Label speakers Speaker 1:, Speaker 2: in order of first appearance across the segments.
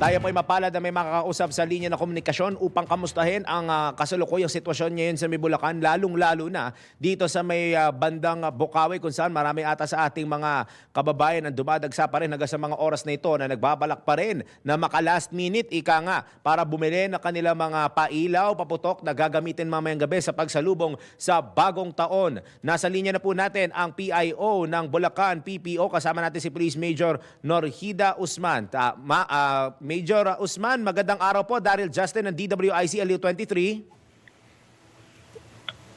Speaker 1: Tayo po'y mapalad na may makakausap sa linya ng komunikasyon upang kamustahin ang ah, kasalukuyang sitwasyon ngayon sa may lalong-lalo na dito sa may ah, bandang Bukawi kung saan marami ata sa ating mga kababayan ang dumadagsa pa rin hanggang sa mga oras na ito na nagbabalak pa rin na maka last minute ika nga para bumili ng kanilang mga pailaw, paputok na gagamitin mamayang gabi sa pagsalubong sa bagong taon. Nasa linya na po natin ang PIO ng Bulacan PPO kasama natin si Police Major Norhida Usman. Ta- ma- ah, Major Usman, magandang araw po. Daryl Justin ng DWIC LU 23.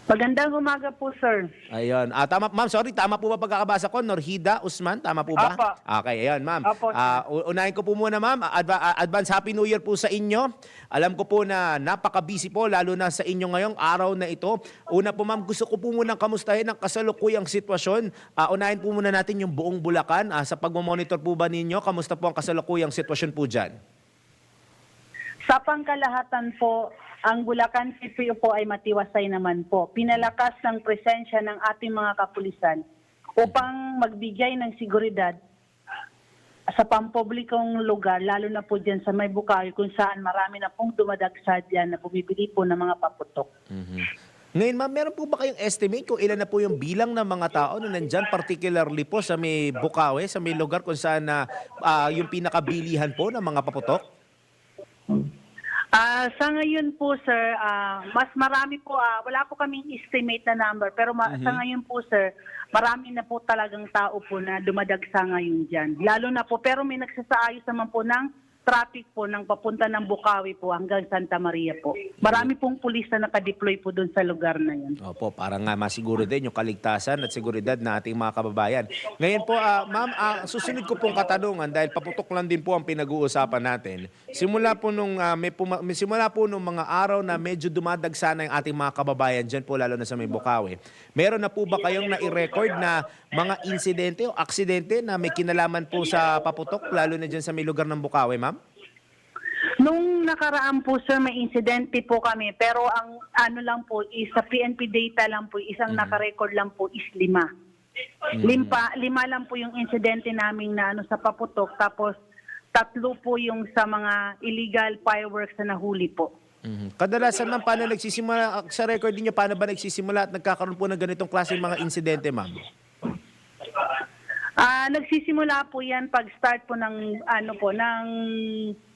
Speaker 2: Magandang umaga po, sir.
Speaker 1: Ayun. Ah, tama, ma'am, sorry, tama po ba pagkakabasa ko? Norhida Usman, tama po ba?
Speaker 2: Apo.
Speaker 1: Okay, ayun, ma'am.
Speaker 2: Apo, sir.
Speaker 1: Ah, u- unahin ko po muna, ma'am. Adva- ah, advance Happy New Year po sa inyo. Alam ko po na napaka-busy po, lalo na sa inyo ngayong araw na ito. Una po, ma'am, gusto ko po munang kamustahin ang kasalukuyang sitwasyon. Ah, unahin po muna natin yung buong Bulacan. Ah, sa pagmamonitor po ba ninyo, kamusta po ang kasalukuyang sitwasyon po dyan?
Speaker 2: Sa pangkalahatan po, ang Bulacan CPO po ay matiwasay naman po. Pinalakas ng presensya ng ating mga kapulisan upang magbigay ng seguridad sa pampublikong lugar, lalo na po dyan sa may Bukawi kung saan marami na pong dumadagsa dyan na bumibili po ng mga paputok.
Speaker 1: Ngayon, ma'am, meron po ba kayong estimate kung ilan na po yung bilang ng mga tao na nandyan, particularly po sa may Bukawi, sa may lugar kung saan na ah, yung pinakabilihan po ng mga paputok?
Speaker 2: Ah, sa ngayon po sir, ah, mas marami po ah, wala po kaming estimate na number pero ma- sa ngayon po sir, marami na po talagang tao po na dumadagsa ngayon diyan. Lalo na po pero may nagsasaayos naman po ng traffic po ng papunta ng Bukawi po hanggang Santa Maria po. Marami pong pulis na nakadeploy po doon sa lugar na 'yon.
Speaker 1: Opo, para nga masiguro din yung kaligtasan at seguridad ng ating mga kababayan. Ngayon po, ah, ma'am, ah, susunod ko pong katanungan dahil paputok lang din po ang pinag-uusapan natin. Simula po nung ah, may puma- simula po nung mga araw na medyo dumadagsa na yung ating mga kababayan diyan po lalo na sa may Bukawi. Meron na po ba kayong na-record na mga insidente o aksidente na may kinalaman po sa paputok lalo na diyan sa may lugar ng Bukawi, ma'am?
Speaker 2: Nung nakaraan po sir, may insidente po kami pero ang ano lang po is sa PNP data lang po isang nakarecord lang po is lima. Limpa, lima lang po yung insidente namin na ano sa paputok tapos tatlo po yung sa mga illegal fireworks na nahuli po.
Speaker 1: Mhm. Kadalasan ma'am, paano nagsisimula, sa record niyo, paano ba nagsisimula at nagkakaroon po ng ganitong klaseng mga insidente, ma'am?
Speaker 2: Ah, nagsisimula po 'yan pag start po ng ano po ng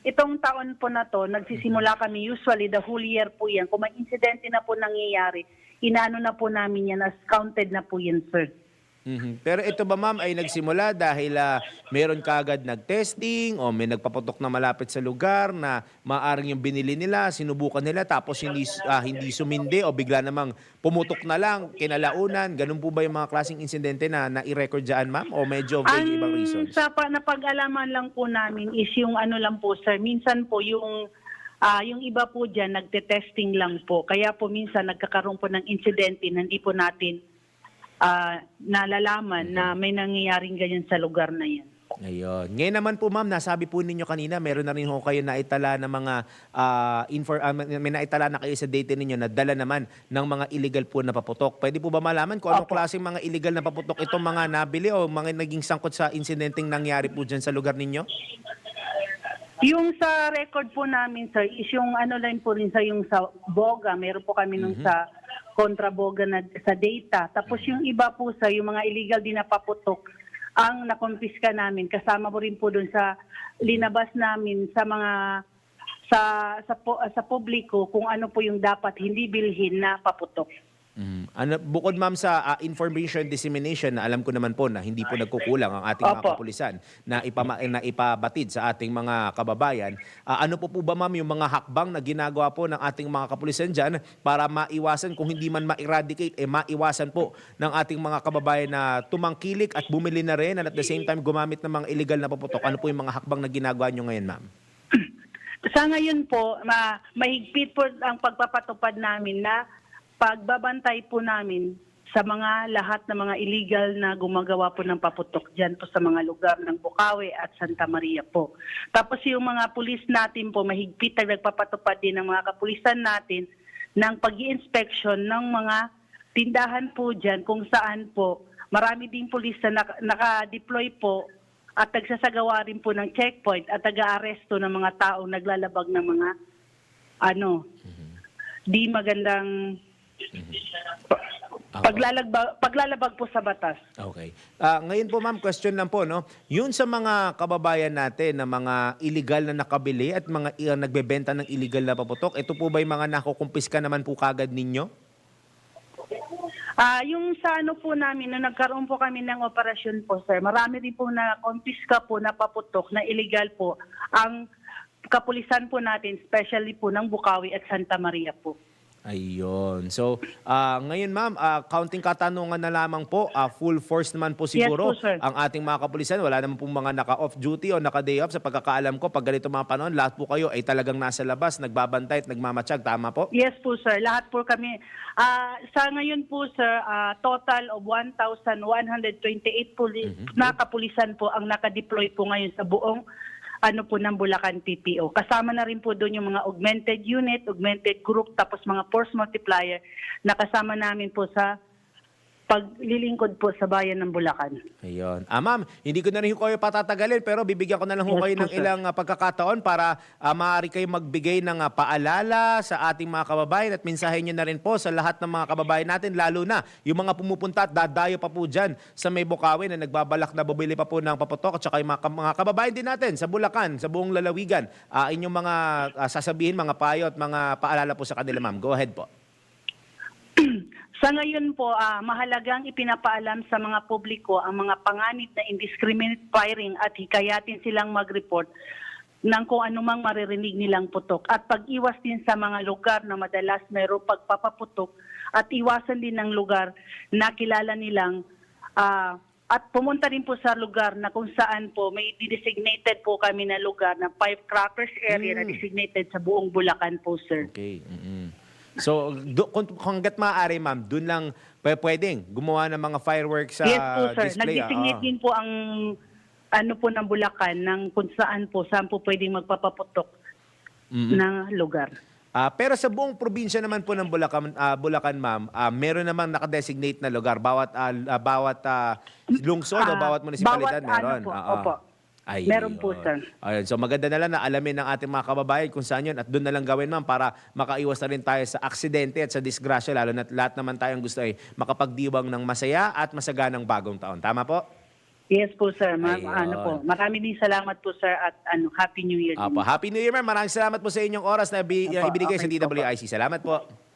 Speaker 2: itong taon po na to, nagsisimula kami usually the whole year po 'yan. Kung may insidente na po nangyayari, inaano na po namin 'yan as counted na po 'yan, sir.
Speaker 1: Mhm. Pero ito ba ma'am ay nagsimula dahil ah, meron kaagad nag-testing o may nagpaputok na malapit sa lugar na maaring yung binili nila, sinubukan nila tapos hindi ah, hindi sumindi o bigla namang pumutok na lang kinalaunan. Ganun po ba yung mga klaseng insidente na na-record dyan ma'am o medyo vague ibang reasons?
Speaker 2: sa pa, napag-alaman lang po namin is yung ano lang po, sir. Minsan po yung ah, yung iba po diyan nagte-testing lang po. Kaya po minsan nagkakaroon po ng insidente na hindi po natin ah, nalalaman na may nangyayaring ganyan sa lugar na 'yan.
Speaker 1: Ngayon. Ngayon naman po ma'am, nasabi po ninyo kanina, meron na rin ho kayo naitala ng mga, ah, infor, ah, may naitala na kayo sa data ninyo na dala naman ng mga illegal po na paputok. Pwede po ba malaman kung anong
Speaker 2: Opo.
Speaker 1: klaseng mga illegal na paputok itong mga nabili o mga naging sangkot sa insidenteng nangyari po dyan sa lugar ninyo?
Speaker 2: Yung sa record po namin, sir, is yung ano lang po rin sa yung sa Boga. Meron po kami nung sa kontra Boga na sa data. Tapos yung iba po sa yung mga illegal din na paputok ang nakompiska namin. Kasama mo rin po doon sa linabas namin sa mga sa sa po, sa publiko kung ano po yung dapat hindi bilhin na paputok.
Speaker 1: Mhm. Ano, bukod ma'am sa ah, information dissemination na alam ko naman po na hindi po nagkukulang ang ating mga
Speaker 2: Opo.
Speaker 1: kapulisan na, ipama, na ipabatid sa ating mga kababayan, ah, ano po po ba ma'am yung mga hakbang na ginagawa po ng ating mga kapulisan dyan para maiwasan kung hindi man ma-eradicate, eh maiwasan po ng ating mga kababayan na tumangkilik at bumili na rin and at the same time gumamit ng mga illegal na paputok. Ano po yung mga hakbang na ginagawa nyo ngayon ma'am?
Speaker 2: Sa ngayon po, ma, mahigpit po ang pagpapatupad namin na pagbabantay po namin sa mga lahat ng mga illegal na gumagawa po ng paputok dyan po sa mga lugar ng Bukawi at Santa Maria po. Tapos yung mga pulis natin po, mahigpit na nagpapatupad din ng mga kapulisan natin ng pag inspection ng mga tindahan po dyan kung saan po marami ding pulis na nak- naka-deploy po at nagsasagawa rin po ng checkpoint at taga-aresto ng mga taong naglalabag ng mga ano, di magandang paglalabag, paglalabag po sa batas.
Speaker 1: Okay. Ah, ngayon po ma'am, question lang po, no? Yun sa mga kababayan natin na mga illegal na nakabili at mga i- nagbebenta ng illegal na paputok, ito po ba yung mga nakukumpiska naman po kagad ninyo?
Speaker 2: Ah, yung sa ano po namin, na nagkaroon po kami ng operasyon po, sir, marami rin po na konfiska po na paputok na illegal po ang kapulisan po natin, especially po ng Bukawi at Santa Maria po.
Speaker 1: Ayun. So, ah, ngayon ma'am, ah, counting katanungan na lamang po, ah, full force naman po
Speaker 2: Yes
Speaker 1: siguro
Speaker 2: po, sir.
Speaker 1: ang ating mga kapulisan. Wala naman pong mga naka-off duty o naka-day off. Sa pagkakaalam ko, pag ganito mga panahon, lahat po kayo ay talagang nasa labas, nagbabantay at nagmamatsyag. Tama po?
Speaker 2: Yes po, sir. Lahat po kami. Ah, sa ngayon po, sir, ah, total of 1,128 puli- na kapulisan po ang nakadeploy po ngayon sa buong ano po ng Bulacan PPO. Kasama na rin po doon yung mga augmented unit, augmented group, tapos mga force multiplier na kasama namin po sa paglilingkod po sa bayan ng Bulacan.
Speaker 1: Ayun. Ah, ma'am, hindi ko na rin kayo patatagalin pero bibigyan ko na lang ho
Speaker 2: Yes
Speaker 1: kayo ng
Speaker 2: sir.
Speaker 1: ilang ah, pagkakataon para ah, maaari kayo magbigay ng ah, paalala sa ating mga kababayan at mensahe nyo na rin po sa lahat ng mga kababayan natin, lalo na yung mga pumupunta at dadayo pa po dyan sa may Bukawi na nagbabalak na bumili pa po ng paputok at saka yung mga, mga kababayan din natin sa Bulacan, sa buong lalawigan. Ah, inyong mga ah, sasabihin, mga payo at mga paalala po sa kanila, ma'am. Go ahead po.
Speaker 2: Sa ngayon po, ah, mahalagang ipinapaalam sa mga publiko ang mga panganib na indiscriminate firing at hikayatin silang mag-report ng kung anumang maririnig nilang putok. At pag-iwas din sa mga lugar na madalas mayroong pagpapaputok at iwasan din ng lugar na kilala nilang ah, at pumunta rin po sa lugar na kung saan po may designated po kami na lugar na firecrackers area na designated sa buong Bulacan po, sir.
Speaker 1: Okay. mm So, do, kung kung hanggat maaari, ma'am, doon lang p- pwedeng gumawa ng mga fireworks sa
Speaker 2: yes po, sir.
Speaker 1: display.
Speaker 2: Nag-designate
Speaker 1: ah.
Speaker 2: din po ang ano po ng Bulacan ng kung saan po, saan po pwedeng magpapaputok na lugar.
Speaker 1: Ah, pero sa buong probinsya naman po ng Bulacan, ah, Bulacan ma'am, ah, meron namang nakadesignate na lugar. Bawat ah, ah, bawat ah, lungsod o
Speaker 2: Ah,
Speaker 1: bawat munisipalidad
Speaker 2: bawat ano
Speaker 1: meron.
Speaker 2: po,
Speaker 1: Ah, ah.
Speaker 2: opo.
Speaker 1: Ayun.
Speaker 2: Meron po, sir.
Speaker 1: Ayun. So maganda na lang na alamin ng ating mga kababayan kung saan yun at doon na lang gawin ma'am para makaiwas na rin tayo sa aksidente at sa disgrasya lalo na lahat naman tayong gusto ay makapagdiwang ng masaya at masaganang bagong taon. Tama po?
Speaker 2: Yes po, sir. Ma-
Speaker 1: Ayun.
Speaker 2: ano po. Marami din salamat po, sir, at ano, Happy New Year din.
Speaker 1: Apo, Happy New Year ma'am. Maraming salamat po sa inyong oras na bi-
Speaker 2: Opo,
Speaker 1: ibinigay sa
Speaker 2: okay po.
Speaker 1: DWIC. Salamat po.